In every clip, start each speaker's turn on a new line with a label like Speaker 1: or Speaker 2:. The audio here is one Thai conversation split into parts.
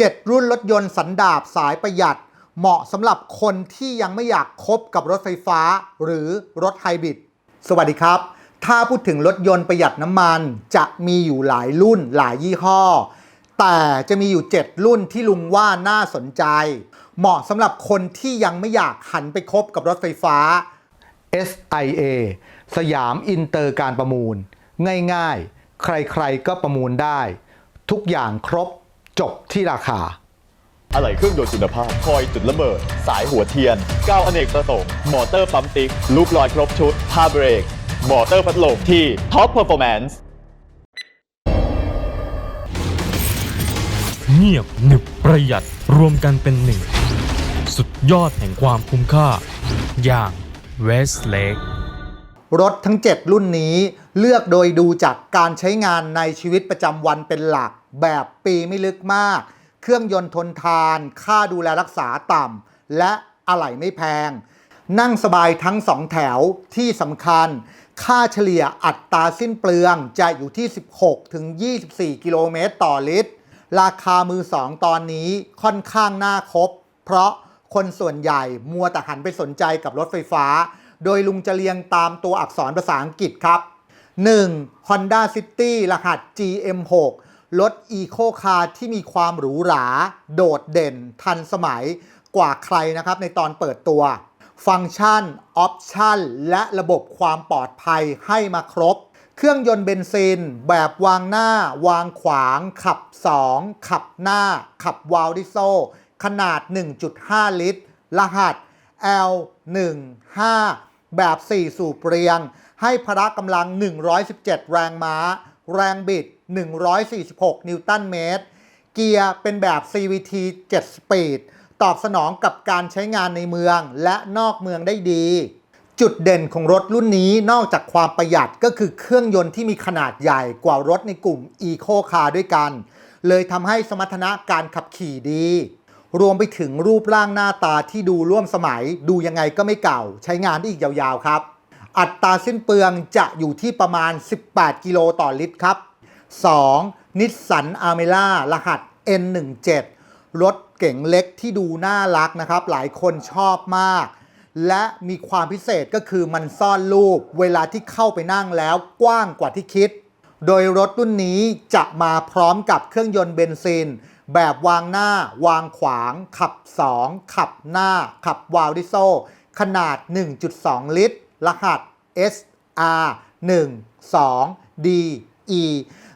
Speaker 1: 7 รุ่นรถยนต์สันดาปสายประหยัด เหมาะสำหรับคนที่ยังไม่อยากคบกับรถไฟฟ้า หรือรถไฮบริด สวัสดีครับ ถ้าพูดถึงรถยนต์ประหยัดน้ำมัน จะมีอยู่หลายรุ่นหลายยี่ห้อ แต่จะมีอยู่ 7 รุ่นที่ลุงว่าน่าสนใจ เหมาะสำหรับคนที่ยังไม่อยากหันไปคบกับรถไฟฟ้า SIA สยามอินเตอร์การประมูล ง่ายๆ ใครๆก็ประมูลได้ ทุกอย่างครบ จบที่ราคา
Speaker 2: อะไหล่เครื่องยนต์คุณภาพ คอยจุดระเบิด สายหัวเทียนก้าวอเนกประสงค์มอเตอร์ปั๊มติ๊กลูกลอยครบชุดพาเบรกมอเตอร์พัดลมที่ท็อปเพอร์ฟอร์แมนซ์
Speaker 3: เงียบหนึบประหยัดรวมกันเป็นหนึ่ง สุดยอดแห่งความคุ้มค่า อย่าง Westlake
Speaker 1: รถทั้ง 7 รุ่นนี้เลือกโดยดูจากการใช้งานในชีวิตประจำวันเป็นหลัก แบบปีไม่ลึกมาก เครื่องยนต์ทนทาน ค่าดูแลรักษาต่ำ และอะไหล่ไม่แพง นั่งสบายทั้ง2แถวที่สำคัญ ค่าเฉลี่ยอัตราสิ้นเปลืองจะอยู่ที่ 16 ถึง 24 กิโลเมตรต่อลิตร ราคามือสองตอนนี้ค่อนข้างน่าคบ เพราะคนส่วนใหญ่มัวแต่หันไปสนใจกับรถไฟฟ้า โดยลุงจะเรียงตามตัวอักษรภาษาอังกฤษครับ 1. Honda City รหัส GM6 รถ Eco Car ที่มีความหรูหรา โดดเด่น ทันสมัยกว่าใครนะครับในตอนเปิดตัว ฟังก์ชัน ออปชันและระบบความปลอดภัยให้มาครบ เครื่องยนต์เบนซิน แบบวางหน้า วางขวาง ขับ 2 ขับหน้า ขับวาลดิโซ ขนาด 1.5 ลิตร รหัส L15 แบบ 4 สูบเรียง ให้พละกำลัง 117 แรงม้า แรงบิด 146 นิวตันเมตร เกียร์เป็นแบบ CVT 7 สปีด ตอบสนองกับการใช้งานในเมืองและนอกเมืองได้ดี จุดเด่นของรถรุ่นนี้นอกจากความประหยัดก็คือเครื่องยนต์ที่มีขนาดใหญ่กว่ารถในกลุ่ม Eco Car ด้วยกัน เลยทำให้สมรรถนะการขับขี่ดี รวมไปถึงรูปร่างหน้าตาที่ดูร่วมสมัย ดูยังไงก็ไม่เก่า ใช้งานได้อีกยาวๆครับ อัตราสิ้นเปลืองจะอยู่ที่ประมาณ 18 กิโลต่อลิตรครับ 2. นิสสันอาเมล่ารหัส N17 รถเก๋งเล็กที่ดูน่ารักนะครับ หลายคนชอบมาก และมีความพิเศษก็คือมันซ่อนรูป เวลาที่เข้าไปนั่งแล้วกว้างกว่าที่คิด โดยรถรุ่นนี้จะมาพร้อมกับเครื่องยนต์เบนซิน แบบวางหน้าวางขวาง ขับ 2 ขับหน้า ขับวาลดิโซ ขนาด 1.2 ลิตร รหัส SR 1 2 DE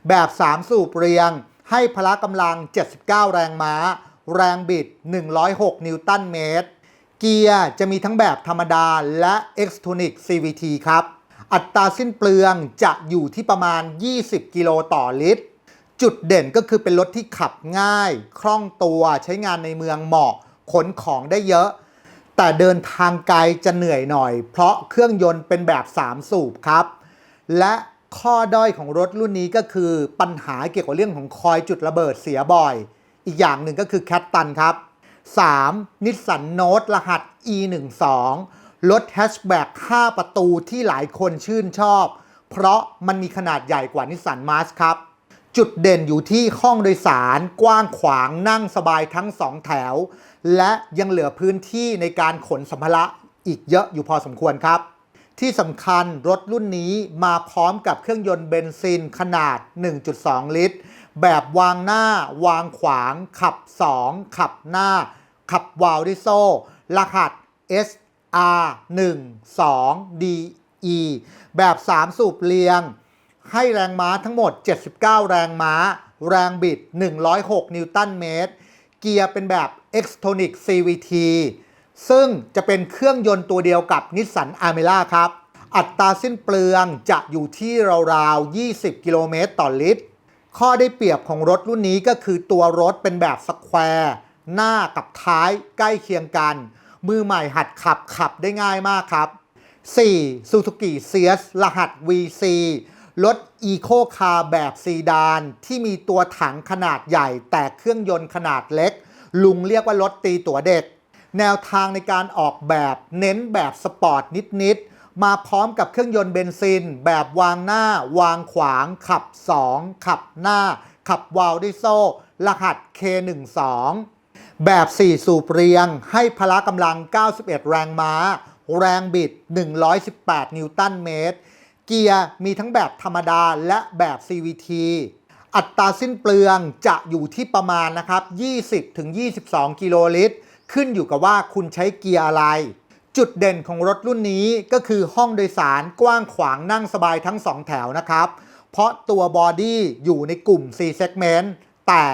Speaker 1: แบบ 3 สูบเรียง ให้พละกำลัง 79 แรงม้า แรงบิด 106 นิวตันเมตร เกียร์จะมีทั้งแบบธรรมดาและ Xtronic CVT ครับ อัตราสิ้นเปลืองจะอยู่ที่ประมาณ 20 กิโลต่อลิตร จุดเด่นก็คือเป็นรถที่ขับง่าย คล่องตัวใช้งานในเมืองเหมาะขนของได้เยอะ แต่เดินทางไกลจะเหนื่อยหน่อย เพราะเครื่องยนต์เป็นแบบ 3 สูบครับ และข้อด้อยของรถรุ่นนี้ก็คือปัญหาเกี่ยวกับเรื่องของคอยจุดระเบิดเสียบ่อย อีกอย่างหนึ่งก็คือแคตตันครับ 3. นิสสันโนตรหัส E12 รถแฮชแบ็ก5ประตูที่หลายคนชื่นชอบ เพราะมันมีขนาดใหญ่กว่านิสสันมาร์ชครับ จุดเด่นอยู่ที่ห้องโดยสารกว้างขวางนั่งสบายทั้งสองแถว และยังเหลือพื้นที่ในการขนสัมภาระอีกเยอะอยู่พอสมควรครับ ที่สำคัญรถรุ่นนี้มาพร้อมกับเครื่องยนต์เบนซินขนาด 1.2 ลิตร แบบวางหน้าวางขวาง ขับ 2 ขับหน้า ขับวาลดิโซรหัส SR 1 2 DE แบบ 3 สูบเรียง ให้แรงม้าทั้งหมด 79 แรงม้า แรงบิด 106 นิวตันเมตร เกียร์เป็นแบบ x t o n i c CVT ซึ่งจะเป็นเครื่องยนต์ตัวเดียวกับนิสสันอาเมล่าครับ อัตราสิ้นเปลืองจะอยู่ที่ราวๆ 20 กิโลเมตรต่อลิตร ข้อได้เปรียบของรถรุ่นนี้ก็คือตัวรถเป็นแบบสแควร์หน้ากับท้ายใกล้เคียงกัน มือใหม่หัดขับขับได้ง่ายมากครับ 4. Suzuki CS รหัส VC รถ Eco Car แบบซีดาน ที่มีตัวถังขนาดใหญ่ แต่เครื่องยนต์ขนาดเล็ก ลุงเรียกว่ารถตีตัวเด็ก แนวทางในการออกแบบเน้นแบบสปอร์ตนิด ๆ มาพร้อมกับเครื่องยนต์เบนซิน แบบวางหน้า วางขวาง ขับ 2 ขับหน้า ขับวาลดิโซรหัส K12 แบบ 4 สูบเรียง ให้พละกำลัง 91 แรงม้า แรงบิด 118 นิวตันเมตร เกียร์มีทั้งแบบธรรมดาและแบบ CVT อัตราสิ้นเปลืองจะอยู่ที่ประมาณนะครับ 20-22 กิโลลิตร ขึ้นอยู่กับว่าคุณใช้เกียร์อะไร จุดเด่นของรถรุ่นนี้ก็คือห้องโดยสารกว้างขวางนั่งสบายทั้ง 2 แถวนะครับ เพราะตัวบอดี้อยู่ในกลุ่ม C segment แต่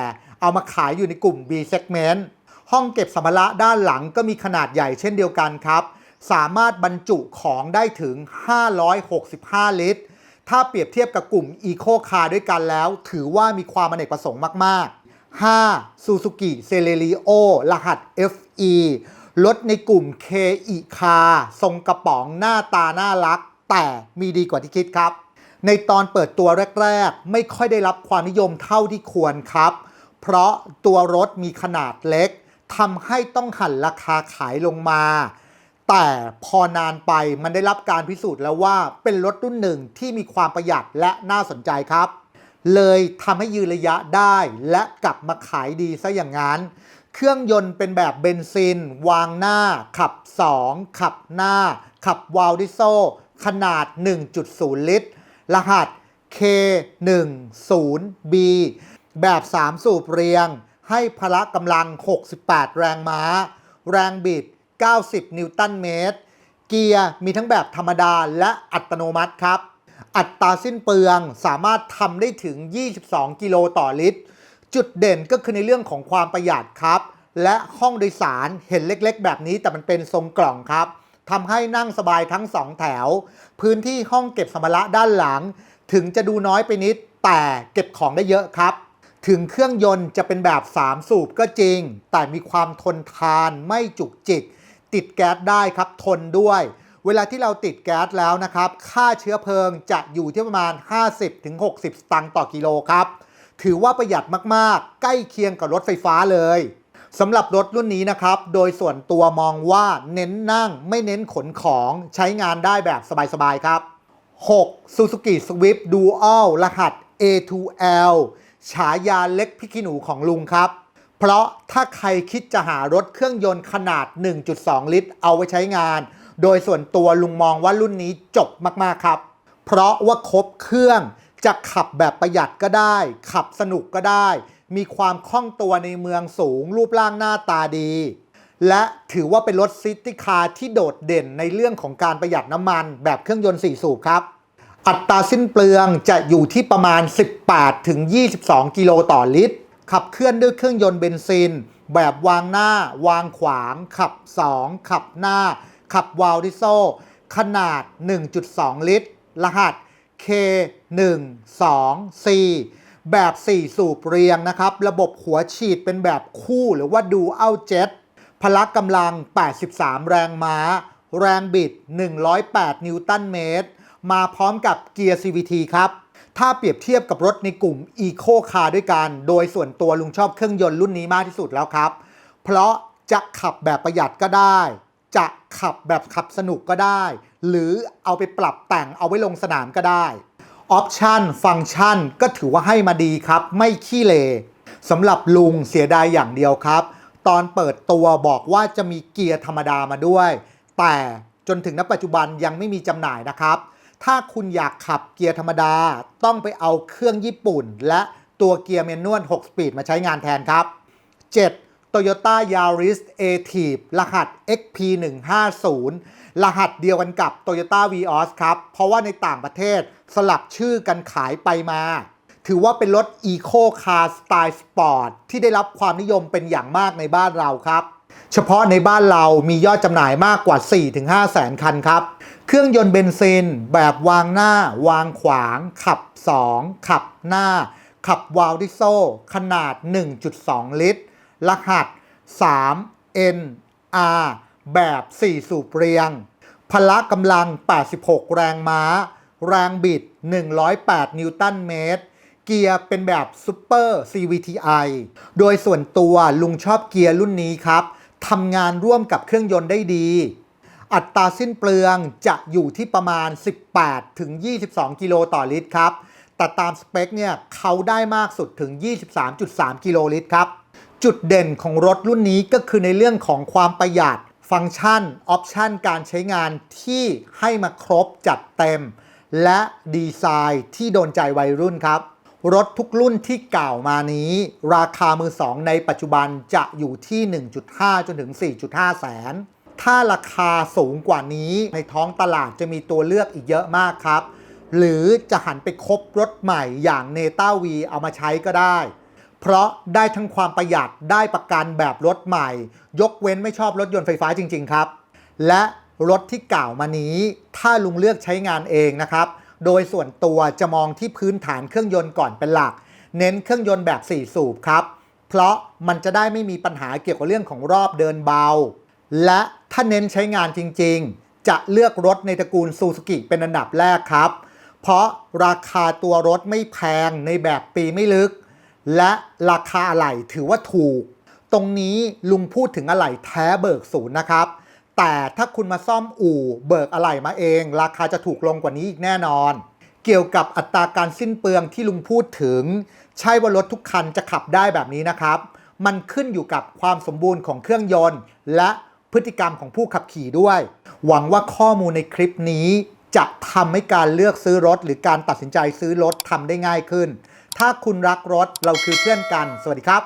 Speaker 1: เอามาขายอยู่ในกลุ่ม B segment ห้องเก็บสัมภาระด้านหลังก็มีขนาดใหญ่เช่นเดียวกันครับ สามารถบรรจุของได้ถึง 565 ลิตร ถ้าเปรียบเทียบกับกลุ่ม Eco Car ด้วยกันแล้ว ถือว่ามีความอเนกประสงค์มาก ๆ 5. Suzuki Celerio รหัส FE รถในกลุ่ม K e Car ทรงกระป๋องหน้าตาน่ารัก แต่มีดีกว่าที่คิดครับ ในตอนเปิดตัวแรก ๆ ไม่ค่อยได้รับความนิยมเท่าที่ควรครับ เพราะตัวรถมีขนาดเล็กทำให้ต้องหันราคาขายลงมา แต่พอนานไปมันได้รับการพิสูจน์แล้วว่าเป็นรถรุ่นหนึ่งที่มีความประหยัดและน่าสนใจครับ เลยทำให้ยืนระยะได้และกลับมาขายดีซะอย่างนั้น เครื่องยนต์เป็นแบบเบนซิน วางหน้า ขับ 2 ขับหน้า ขับวาลดิโซ ขนาด 1.0 ลิตร รหัส K10B แบบ 3 สูบเรียง ให้พละกำลัง 68 แรงม้า แรงบิด 90 นิวตันเมตร เกียร์มีทั้งแบบธรรมดาและอัตโนมัติครับ อัตราสิ้นเปลืองสามารถทำได้ถึง 22 กิโลต่อลิตร จุดเด่นก็คือในเรื่องของความประหยัดครับ และห้องโดยสารเห็นเล็กๆ แบบนี้แต่มันเป็นทรงกล่องครับทำให้นั่งสบายทั้งสองแถว พื้นที่ห้องเก็บสัมภาระด้านหลัง ถึงจะดูน้อยไปนิด แต่เก็บของได้เยอะครับ ถึงเครื่องยนต์จะเป็นแบบ 3 สูบก็จริง แต่มีความทนทานไม่จุกจิก ติดแก๊สได้ครับทนด้วย เวลาที่เราติดแก๊สแล้วนะครับ ค่าเชื้อเพลิงจะอยู่ที่ประมาณ 50-60 สตางค์ต่อกิโลครับ ถือว่าประหยัดมากๆ ใกล้เคียงกับรถไฟฟ้าเลยสำหรับรถรุ่นนี้นะครับ โดยส่วนตัวมองว่าเน้นนั่งไม่เน้นขนของใช้งานได้แบบสบาย ๆ ครับ 6. Suzuki Swift Dual รหัส A2L ฉายาเล็กพิกิหนูของลุงครับ เพราะถ้าใครคิดจะหารถเครื่องยนต์ขนาด 1.2 ลิตร เอาไว้ใช้งาน โดยส่วนตัวลุงมองว่ารุ่นนี้จบมาก ๆ ครับ เพราะว่าครบเครื่องจะขับแบบประหยัดก็ได้ ขับสนุกก็ได้ มีความคล่องตัวในเมืองสูง รูปร่างหน้าตาดี และถือว่าเป็นรถซิตี้คาร์ที่โดดเด่นในเรื่องของการประหยัดน้ำมัน แบบเครื่องยนต์4สูบครับ อัตราสิ้นเปลืองจะอยู่ที่ประมาณ 18-22 กิโลต่อลิตร ขับเคลื่อนด้วยเครื่องยนต์เบนซิน แบบวางหน้า วางขวาง ขับ 2 ขับหน้า ขับวาลดิโซ ขนาด 1.2 ลิตร รหัส K124 แบบ 4 สูบเรียงนะครับ ระบบหัวฉีดเป็นแบบคู่หรือว่าดูเอาเจ็ตพละกำลัง 83 แรงม้า แรงบิด 108 นิวตันเมตร มาพร้อมกับเกียร์ CVT ครับ ถ้าเปรียบเทียบกับรถในกลุ่ม Eco Car ด้วยกัน โดยส่วนตัวลุงชอบเครื่องยนต์รุ่นนี้มากที่สุดแล้วครับ เพราะจะขับแบบประหยัดก็ได้ จะขับแบบขับสนุกก็ได้ หรือเอาไปปรับแต่งเอาไว้ลงสนามก็ได้ออปชันฟังก์ชันก็ถือว่าให้มาดีครับ ไม่ขี้เลสำหรับลุงเสียดายอย่างเดียวครับ ตอนเปิดตัวบอกว่าจะมีเกียร์ธรรมดามาด้วย แต่จนถึงณปัจจุบันยังไม่มีจำหน่ายนะครับ ถ้าคุณอยากขับเกียร์ธรรมดา ต้องไปเอาเครื่องญี่ปุ่น และตัวเกียร์เมนนวล 6 สปีดมาใช้งานแทนครับ 7. Toyota Yaris a t i v รหัส XP150 รหัสเดียวกันกับ Toyota Vios ครับ เพราะว่าในต่างประเทศสลับชื่อกันขายไปมา ถือว่าเป็นรถ Eco Car Style Sport ที่ได้รับความนิยมเป็นอย่างมากในบ้านเราครับ เฉพาะในบ้านเรามียอดจำหน่ายมากกว่า 4-5 แสนคันครับ เครื่องยนต์เบนซิน แบบวางหน้า วางขวาง ขับ 2 ขับหน้า ขับวาลดิโซ ขนาด 1.2 ลิตร รหัส 3NR แบบ 4 สูบเรียง พละกำลัง 86 แรงม้า แรงบิด 108 นิวตันเมตรเกียร์เป็นแบบซูเปอร์ CVTI โดยส่วนตัวลุงชอบเกียร์รุ่นนี้ครับ ทำงานร่วมกับเครื่องยนต์ได้ดี อัตราสิ้นเปลืองจะอยู่ที่ประมาณ 18 ถึง 22 กิโลต่อลิตรครับ แต่ตามสเปคเนี่ยเขาได้มากสุดถึง 23.3 กิโลลิตรครับ จุดเด่นของรถรุ่นนี้ก็คือในเรื่องของความประหยัด ฟังก์ชัน ออปชันการใช้งานที่ให้มาครบจัดเต็ม และดีไซน์ที่โดนใจวัยรุ่นครับ รถทุกรุ่นที่กล่าวมานี้ ราคามือสองในปัจจุบันจะอยู่ที่ 1.5 จนถึง 4.5 แสน ถ้าราคาสูงกว่านี้ในท้องตลาดจะมีตัวเลือกอีกเยอะมากครับ หรือจะหันไปคบรถใหม่อย่างเนต้าวีเอามาใช้ก็ได้ เพราะได้ทั้งความประหยัดได้ประกันแบบรถใหม่ ยกเว้นไม่ชอบรถยนต์ไฟฟ้าจริง ๆ ครับ และรถที่กล่าวมานี้ ถ้าลุงเลือกใช้งานเองนะครับ โดยส่วนตัวจะมองที่พื้นฐานเครื่องยนต์ก่อนเป็นหลัก เน้นเครื่องยนต์แบบ 4 สูบครับ เพราะมันจะได้ไม่มีปัญหาเกี่ยวกับเรื่องของรอบเดินเบา และถ้าเน้นใช้งานจริง ๆ จะเลือกรถในตระกูลซูซูกิเป็นอันดับแรกครับ เพราะราคาตัวรถไม่แพงในแบบปีไม่ลึก และราคาอะไหล่ถือว่าถูก ตรงนี้ลุงพูดถึงอะไหล่แท้เบิกศูนย์นะครับ แต่ถ้าคุณมาซ่อมอู่เบิกอะไหล่มาเอง ราคาจะถูกลงกว่านี้อีกแน่นอน เกี่ยวกับอัตราการสิ้นเปลืองที่ลุงพูดถึง ใช่ว่ารถทุกคันจะขับได้แบบนี้นะครับ มันขึ้นอยู่กับความสมบูรณ์ของเครื่องยนต์ และพฤติกรรมของผู้ขับขี่ด้วย หวังว่าข้อมูลในคลิปนี้จะทำให้การเลือกซื้อรถ หรือการตัดสินใจซื้อรถทำได้ง่ายขึ้น ถ้าคุณรักรถเราคือเพื่อนกัน สวัสดีครับ